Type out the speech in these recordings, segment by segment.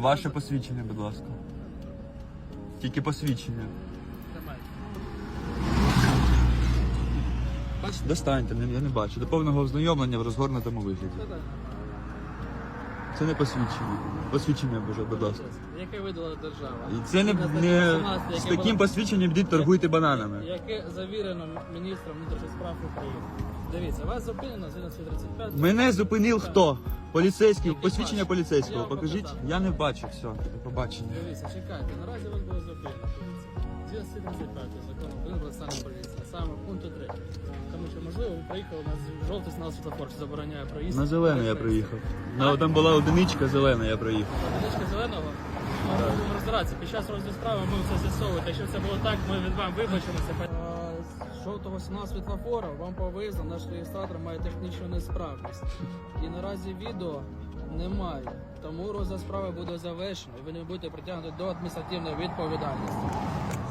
Ваше посвідчення, будь ласка. Тільки посвідчення. Тримайте. Достаньте, не- я не бачу. До повного ознайомлення в розгорнутому вигляді. Це так. Це не посвідчення. Посвідчення, боже, будь ласка. Яке видала держава? І це не, не з таким посвідченням йдіть торгуйте бананами. Яке завірено міністром внутрішніх справ України. Дивіться, вас зупинено з 35. Мене зупинив хто? Поліцейський, посвідчення поліцейського. Покажіть. Я не бачу, все, до побачення. Дивіться, чекайте, наразі вас було зупинено. Дивіться. 235 закону України про поліції, а саме пункту 3. Тому що, можливо, ви приїхали на жовтий сигнал світлофор, що забороняє проїзд. На зелене я приїхав. На, там була одиничка зелена, я приїхав. Одиничка зеленого. Ми будемо розбиратися. Під час розгляду справи ми все з'ясовувати. Якщо це було так, ми від вам вибачимося. А, жовтого сигналу світлофора вам повезло, наш реєстратор має технічну несправність. І наразі відео немає. Тому розгляд справи буде завершено і ви не будете притягнути до адміністративної відповідальності.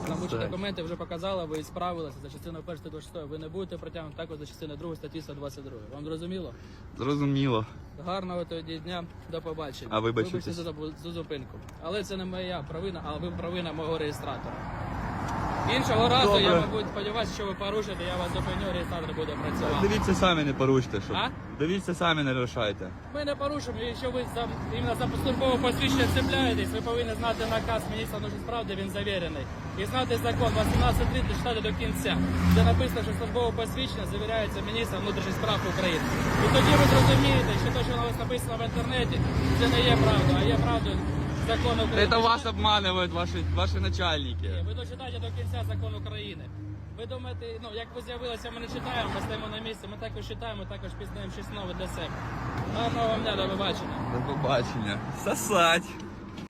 Тому що документи вже показали, ви справилися за частиною 1 статті 26. Ви не будете притягнути також за частиною 2 статті 122. Вам зрозуміло? Зрозуміло. Гарного тоді дня, до побачення. А? Вибачте за, зупинку. Але це не моя провина, але ви провина мого реєстратора. Іншого разу Добре. я, мабуть, сподіваюся, що ви порушите, я вас зупиню, реєстратор буде працювати. Дивіться самі, не поруште, щоб. А? Дивіться самі, не рушайте. Ми не порушимо, якщо ви за, іменно за службове посвідчення цепляєтесь, ви повинні знати наказ міністра внутрішніх справ, де він завірений. І знати закон 18.30 читати до кінця, де написано, що службове посвідчення завіряється міністром внутрішніх справ України. І тоді ви зрозумієте, що те, що у вас написано в інтернеті, це не є правда, а є правдою закон України. Це вас обманюють ваші, ваші Ні, начальники. Ви дочитайте до кінця закон України. Ви думаєте, ну як ви з'явилися, ми не читаємо, ми стоїмо на місці, ми також читаємо, також пізнаємо щось нове для себе. Гарного вам дня, до побачення. До побачення. Сосать.